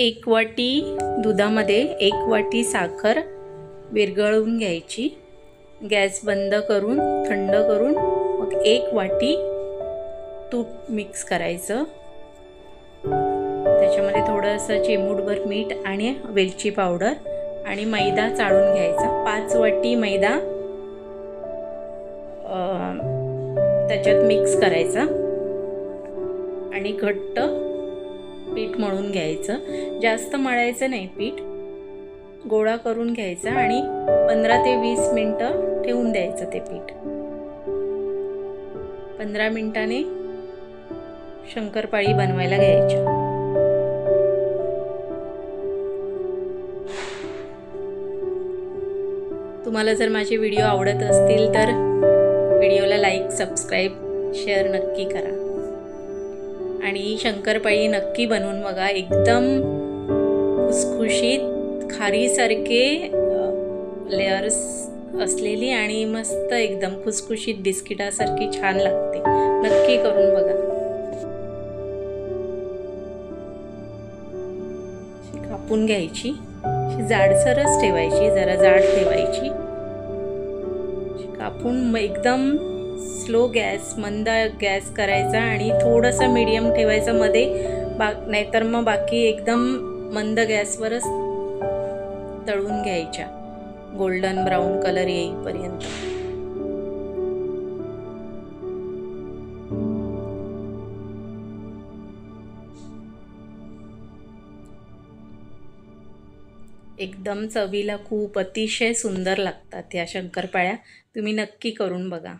एक वाटी दुधामध्ये एक वाटी साखर विरघळवून घ्यायची. गॅस बंद करून थंड करून मग एक वाटी तूप मिक्स करायचं. त्याच्यामध्ये थोडंसं चिमूटभर मीठ आणि वेलची पावडर आणि मैदा चाळून घ्यायचा. पाच वाटी मैदा त्याच्यात मिक्स करायचा. आणि घट्ट पीठ मळून घ्यायचं. जास्त मळायचं नाही पीठ. गोळा करून घ्यायचा आणि पंधरा ते वीस मिनटं ठेवून द्यायचं ते पीठ. पंधरा मिनिटाने शंकरपाळी बनवायला घ्यायच्या तुम्हाला जर माझे व्हिडिओ आवडत असतील तर व्हिडिओला लाईक सबस्क्राईब शेअर नक्की करा. आणि शंकरपाळी नक्की बनवून बघा. एकदम खुसखुशीत खारीसारखे लेअर्स असलेली आणि मस्त एकदम खुसखुशीत बिस्किटासारखी छान लागते. नक्की करून बघा. कापून घ्यायची. जाडसरच ठेवायची जरा जाड ठेवायची. कापून एकदम स्लो गॅस मंद गॅस करायचा आणि थोडंसं मीडियम ठेवायचं मध्ये. बा नाहीतर मग बाकी एकदम मंद गॅसवरच तळून घ्यायच्या. गोल्डन ब्राऊन कलर येईपर्यंत. एकदम चवीला खूप अतिशय सुंदर लागतात या शंकरपाळ्या. तुम्ही नक्की करून बघा.